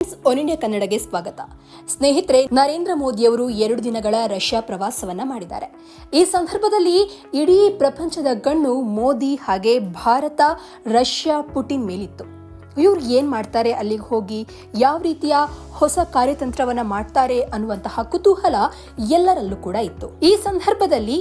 One India ಕನ್ನಡಗೆ ಸ್ವಾಗತ. ಸ್ನೇಹಿತರೆ, ನರೇಂದ್ರ ಮೋದಿಯವರು ಎರಡು ದಿನಗಳ ರಷ್ಯಾ ಪ್ರವಾಸವನ್ನ ಮಾಡಿದ್ದಾರೆ. ಈ ಸಂದರ್ಭದಲ್ಲಿ ಇಡೀ ಪ್ರಪಂಚದ ಗಣ್ಣು ಮೋದಿ ಹಾಗೆ ಭಾರತ, ರಷ್ಯಾ, ಪುಟಿನ್ ಮೇಲಿತ್ತು. ಇವ್ರು ಏನ್ ಮಾಡ್ತಾರೆ, ಅಲ್ಲಿಗೆ ಹೋಗಿ ಯಾವ ರೀತಿಯ ಹೊಸ ಕಾರ್ಯತಂತ್ರವನ್ನ ಮಾಡ್ತಾರೆ ಅನ್ನುವಂತಹ ಕುತೂಹಲ ಎಲ್ಲರಲ್ಲೂ ಕೂಡ ಇತ್ತು. ಈ ಸಂದರ್ಭದಲ್ಲಿ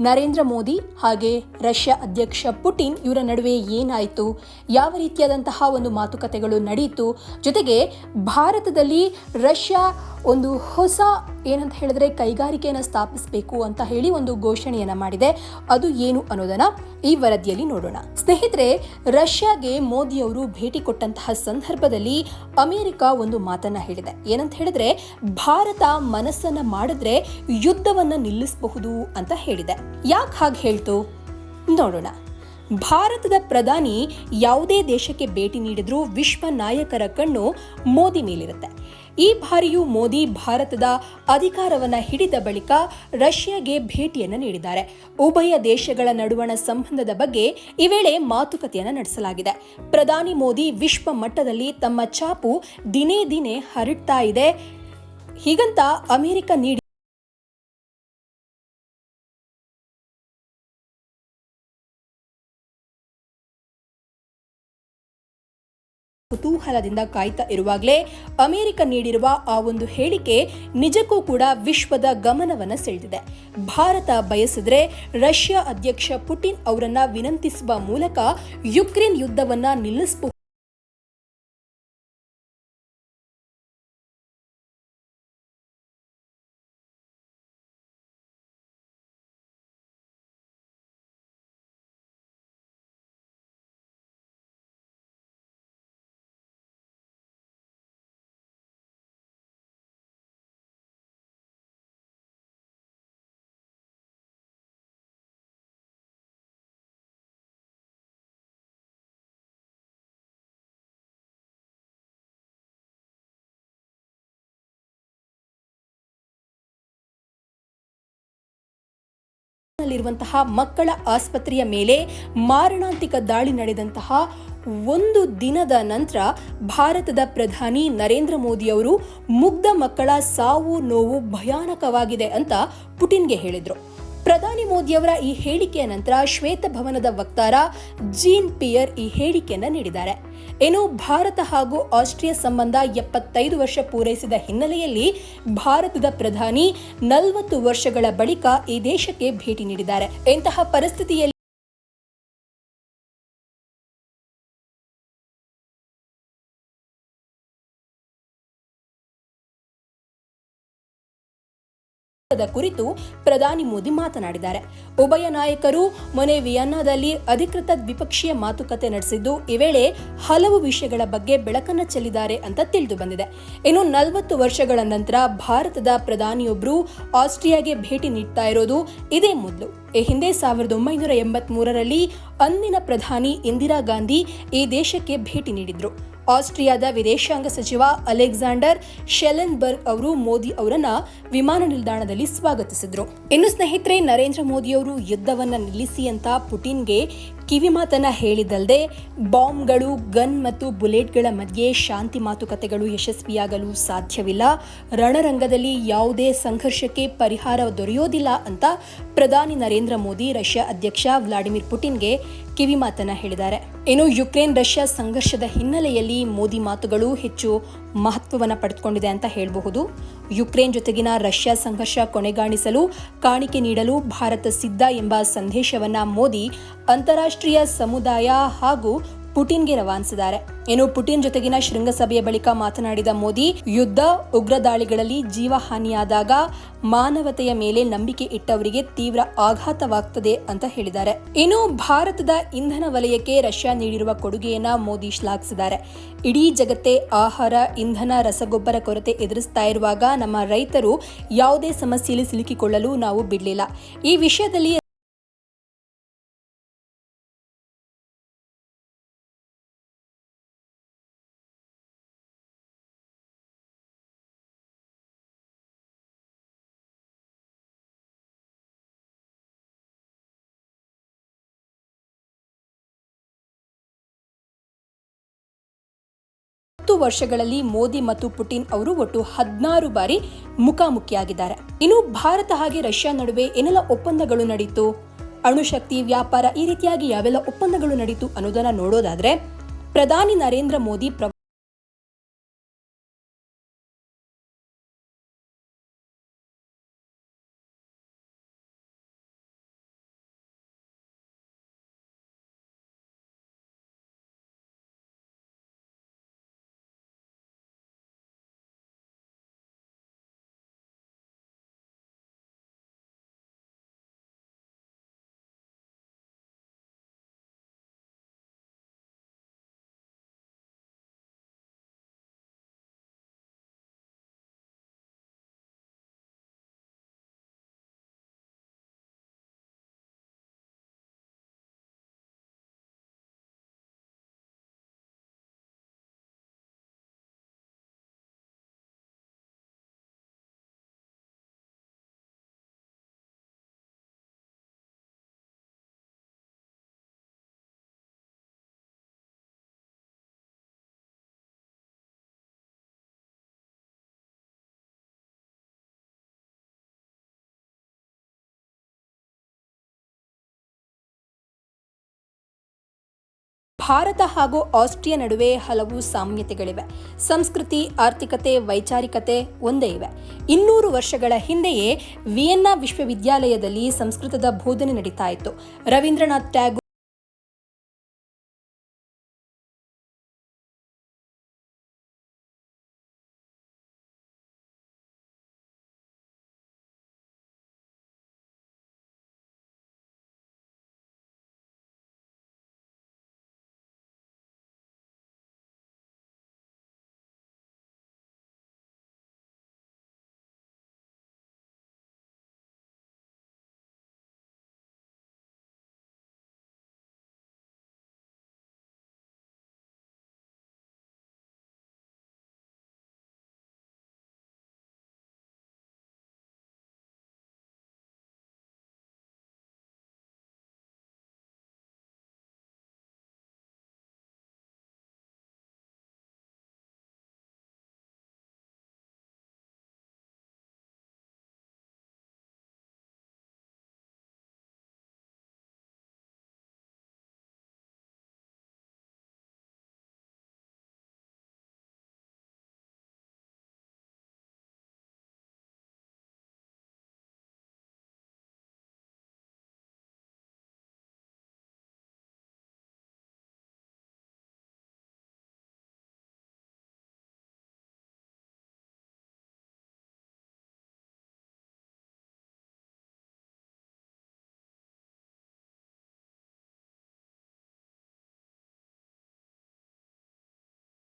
ನರೇಂದ್ರ ಮೋದಿ ಹಾಗೆ ರಷ್ಯಾ ಅಧ್ಯಕ್ಷ ಪುಟಿನ್ ಇವರ ನಡುವೆ ಏನಾಯಿತು? ಯಾವ ರೀತಿಯಾದಂತಹ ಒಂದು ಮಾತುಕತೆಗಳು ನಡೆಯಿತು ಜೊತೆಗೆ ಭಾರತದಲ್ಲಿ ರಷ್ಯಾ ಒಂದು ಹೊಸ ಏನಂತ ಹೇಳಿದ್ರೆ ಕೈಗಾರಿಕೆಯನ್ನು ಸ್ಥಾಪಿಸಬೇಕು ಅಂತ ಹೇಳಿ ಒಂದು ಘೋಷಣೆಯನ್ನು ಮಾಡಿದೆ. ಅದು ಏನು ಅನ್ನೋದನ್ನ ಈ ವರದಿಯಲ್ಲಿ ನೋಡೋಣ. ಸ್ನೇಹಿತರೆ, ರಷ್ಯಾಗೆ ಮೋದಿ ಅವರು ಭೇಟಿ ಕೊಟ್ಟಂತಹ ಸಂದರ್ಭದಲ್ಲಿ ಅಮೆರಿಕ ಒಂದು ಮಾತನ್ನ ಹೇಳಿದೆ. ಏನಂತ ಹೇಳಿದ್ರೆ, ಭಾರತ ಮನಸ್ಸನ್ನ ಮಾಡಿದ್ರೆ ಯುದ್ಧವನ್ನ ನಿಲ್ಲಿಸಬಹುದು ಅಂತ ಹೇಳಿದೆ. ಯಾಕೆ ಹಾಗೆ ಹೇಳ್ತು? ನೋಡೋಣ. ಭಾರತದ ಪ್ರಧಾನಿ ಯಾವುದೇ ದೇಶಕ್ಕೆ ಭೇಟಿ ನೀಡಿದ್ರೂ ವಿಶ್ವ ನಾಯಕರ ಕಣ್ಣು ಮೋದಿ ಮೇಲಿರುತ್ತೆ. ಈ ಬಾರಿಯೂ ಮೋದಿ ಭಾರತದ ಅಧಿಕಾರವನ್ನು ಹಿಡಿದ ಬಳಿಕ ರಷ್ಯಾಗೆ ಭೇಟಿಯನ್ನು ನೀಡಿದ್ದಾರೆ. ಉಭಯ ದೇಶಗಳ ನಡುವಣ ಸಂಬಂಧದ ಬಗ್ಗೆ ಈ ವೇಳೆ ಮಾತುಕತೆಯನ್ನು ನಡೆಸಲಾಗಿದೆ. ಪ್ರಧಾನಿ ಮೋದಿ ವಿಶ್ವ ಮಟ್ಟದಲ್ಲಿ ತಮ್ಮ ಚಾಪು ದಿನೇ ದಿನೇ ಹರಡ್ತಾ ಇದೆ. ಹೀಗಂತ ಅಮೆರಿಕ ನೀಡಿ ಕುತೂಹಲದಿಂದ ಕಾಯ್ತಾ ಇರುವಾಗಲೇ ಅಮೆರಿಕ ನೀಡಿರುವ ಆ ಒಂದು ಹೇಳಿಕೆ ನಿಜಕ್ಕೂ ಕೂಡ ವಿಶ್ವದ ಗಮನವನ್ನು ಸೆಳೆದಿದೆ. ಭಾರತ ಬಯಸಿದ್ರೆ ರಷ್ಯಾ ಅಧ್ಯಕ್ಷ ಪುಟಿನ್ ಅವರನ್ನ ವಿನಂತಿಸುವ ಮೂಲಕ ಯುಕ್ರೇನ್ ಯುದ್ಧವನ್ನ ನಿಲ್ಲಿಸಬಹುದು. ನಲ್ಲಿರುವಂತಹ ಮಕ್ಕಳ ಆಸ್ಪತ್ರೆಯ ಮೇಲೆ ಮಾರಣಾಂತಿಕ ದಾಳಿ ನಡೆದಂತಹ ಒಂದು ದಿನದ ನಂತರ ಭಾರತದ ಪ್ರಧಾನಿ ನರೇಂದ್ರ ಮೋದಿ ಅವರು ಮುಗ್ಧ ಮಕ್ಕಳ ಸಾವು ನೋವು ಭಯಾನಕವಾಗಿದೆ ಅಂತ ಪುಟಿನ್ಗೆ ಹೇಳಿದ್ರು. ಪ್ರಧಾನಿ ಮೋದಿಯವರ ಈ ಹೇಳಿಕೆಯ ನಂತರ ಶ್ವೇತಭವನದ ವಕ್ತಾರ ಜೀನ್ ಪಿಯರ್ ಈ ಹೇಳಿಕೆಯನ್ನು ನೀಡಿದ್ದಾರೆ. ಏನು ಭಾರತ ಹಾಗೂ ಆಸ್ಟ್ರಿಯಾ ಸಂಬಂಧ ಎಪ್ಪತ್ತೈದು ವರ್ಷ ಪೂರೈಸಿದ ಹಿನ್ನೆಲೆಯಲ್ಲಿ ಭಾರತದ ಪ್ರಧಾನಿ ನಲವತ್ತು ವರ್ಷಗಳ ಬಳಿಕ ಈ ದೇಶಕ್ಕೆ ಭೇಟಿ ನೀಡಿದ್ದಾರೆ. ಇಂತಹ ಪರಿಸ್ಥಿತಿಯಲ್ಲಿ ಕುರಿತು ಪ್ರಧಾನಿ ಮೋದಿ ಮಾತನಾಡಿದ್ದಾರೆ. ಉಭಯ ನಾಯಕರು ಮೊನೆ ವಿಯನ್ನಾದಲ್ಲಿ ಅಧಿಕೃತ ದ್ವಿಪಕ್ಷೀಯ ಮಾತುಕತೆ ನಡೆಸಿದ್ದು, ಈ ವೇಳೆ ಹಲವು ವಿಷಯಗಳ ಬಗ್ಗೆ ಬೆಳಕನ್ನು ಚೆಲ್ಲಿದ್ದಾರೆ ಅಂತ ತಿಳಿದು ಬಂದಿದೆ. ಇನ್ನು ನಲವತ್ತು ವರ್ಷಗಳ ನಂತರ ಭಾರತದ ಪ್ರಧಾನಿಯೊಬ್ಬರು ಆಸ್ಟ್ರಿಯಾಗೆ ಭೇಟಿ ನೀಡ್ತಾ ಇರೋದು ಇದೇ ಮೊದಲು. ಈ ಹಿಂದೆ ಸಾವಿರದ ಒಂಬೈನೂರ ಎಂಬತ್ಮೂರರಲ್ಲಿ ಅಂದಿನ ಪ್ರಧಾನಿ ಇಂದಿರಾ ಗಾಂಧಿ ಈ ದೇಶಕ್ಕೆ ಭೇಟಿ ನೀಡಿದ್ರು. ಆಸ್ಟ್ರಿಯಾದ ವಿದೇಶಾಂಗ ಸಚಿವ ಅಲೆಕ್ಸಾಂಡರ್ ಶೆಲೆನ್ಬರ್ಗ್ ಅವರು ಮೋದಿ ಅವರನ್ನ ವಿಮಾನ ನಿಲ್ದಾಣದಲ್ಲಿ ಸ್ವಾಗತಿಸಿದ್ರು. ಇನ್ನು ಸ್ನೇಹಿತರೆ, ನರೇಂದ್ರ ಮೋದಿ ಅವರು ಯುದ್ಧವನ್ನ ನಿಲ್ಲಿಸಿ ಅಂತ ಪುಟಿನ್ಗೆ ಕಿವಿ ಮಾತನ್ನ ಹೇಳಿದಲ್ಲದೆ ಬಾಂಬ್ಗಳು, ಗನ್ ಮತ್ತು ಬುಲೆಟ್ಗಳ ಮಧ್ಯೆ ಶಾಂತಿ ಮಾತುಕತೆಗಳು ಯಶಸ್ವಿಯಾಗಲು ಸಾಧ್ಯವಿಲ್ಲ. ರಣರಂಗದಲ್ಲಿ ಯಾವುದೇ ಸಂಘರ್ಷಕ್ಕೆ ಪರಿಹಾರ ದೊರೆಯೋದಿಲ್ಲ ಅಂತ ಪ್ರಧಾನಿ ನರೇಂದ್ರ ಮೋದಿ ರಷ್ಯಾ ಅಧ್ಯಕ್ಷ ವ್ಲಾಡಿಮಿರ್ ಪುಟಿನ್ಗೆ ಕಿವಿ ಮಾತನ್ನ ಹೇಳಿದ್ದಾರೆ. ಇನ್ನು ಯುಕ್ರೇನ್ ರಷ್ಯಾ ಸಂಘರ್ಷದ ಹಿನ್ನೆಲೆಯಲ್ಲಿ ಮೋದಿ ಮಾತುಗಳು ಹೆಚ್ಚು ಮಹತ್ವವನ್ನು ಪಡೆದುಕೊಂಡಿದೆ ಅಂತ ಹೇಳಬಹುದು. ಯುಕ್ರೇನ್ ಜೊತೆಗಿನ ರಷ್ಯಾ ಸಂಘರ್ಷ ಕೊನೆಗಾಣಿಸಲು ಕಾಣಿಕೆ ನೀಡಲು ಭಾರತ ಸಿದ್ಧ ಎಂಬ ಸಂದೇಶವನ್ನ ಮೋದಿ ಅಂತಾರಾಷ್ಟ್ರೀಯ ಸಮುದಾಯ ಹಾಗೂ ಪುಟಿನ್ಗೆ ರವಾನಿಸಿದ್ದಾರೆ. ಇನ್ನು ಪುಟಿನ್ ಜೊತೆಗಿನ ಶೃಂಗಸಭೆಯ ಬಳಿಕ ಮಾತನಾಡಿದ ಮೋದಿ, ಯುದ್ಧ ಉಗ್ರ ದಾಳಿಗಳಲ್ಲಿ ಜೀವಹಾನಿಯಾದಾಗ ಮಾನವತೆಯ ಮೇಲೆ ನಂಬಿಕೆ ಇಟ್ಟವರಿಗೆ ತೀವ್ರ ಆಘಾತವಾಗ್ತದೆ ಅಂತ ಹೇಳಿದ್ದಾರೆ. ಇನ್ನು ಭಾರತದ ಇಂಧನ ವಲಯಕ್ಕೆ ರಷ್ಯಾ ನೀಡಿರುವ ಕೊಡುಗೆಯನ್ನ ಮೋದಿ ಶ್ಲಾಘಿಸಿದ್ದಾರೆ. ಇಡೀ ಜಗತ್ತೇ ಆಹಾರ, ಇಂಧನ, ರಸಗೊಬ್ಬರ ಕೊರತೆ ಎದುರಿಸ್ತಾ ಇರುವಾಗ ನಮ್ಮ ರೈತರು ಯಾವುದೇ ಸಮಸ್ಯೆಯಲ್ಲಿ ಸಿಲುಕಿಕೊಳ್ಳಲು ನಾವು ಬಿಡಲಿಲ್ಲ. ಈ ವಿಷಯದಲ್ಲಿ ಹತ್ತು ವರ್ಷಗಳಲ್ಲಿ ಮೋದಿ ಮತ್ತು ಪುಟಿನ್ ಅವರು ಒಟ್ಟು ಹದಿನಾರು ಬಾರಿ ಮುಖಾಮುಖಿಯಾಗಿದ್ದಾರೆ. ಇನ್ನು ಭಾರತ ಹಾಗೆ ರಷ್ಯಾ ನಡುವೆ ಏನೆಲ್ಲ ಒಪ್ಪಂದಗಳು ನಡೀತು? ಅಣುಶಕ್ತಿ, ವ್ಯಾಪಾರ ಈ ರೀತಿಯಾಗಿ ಯಾವೆಲ್ಲ ಒಪ್ಪಂದಗಳು ನಡೀತು ಅನ್ನೋದನ್ನ ನೋಡೋದಾದ್ರೆ ಪ್ರಧಾನಿ ನರೇಂದ್ರ ಮೋದಿ ಭಾರತ ಹಾಗೂ ಆಸ್ಟ್ರಿಯಾ ನಡುವೆ ಹಲವು ಸಾಮ್ಯತೆಗಳಿವೆ. ಸಂಸ್ಕೃತಿ, ಆರ್ಥಿಕತೆ, ವೈಚಾರಿಕತೆ ಒಂದೇ ಇವೆ. ಇನ್ನೂರು ವರ್ಷಗಳ ಹಿಂದೆಯೇ ವಿಯೆನ್ನಾ ವಿಶ್ವವಿದ್ಯಾಲಯದಲ್ಲಿ ಸಂಸ್ಕೃತದ ಬೋಧನೆ ನಡೀತಾ ಇತ್ತು. ರವೀಂದ್ರನಾಥ್ ಟ್ಯಾಗೋರ್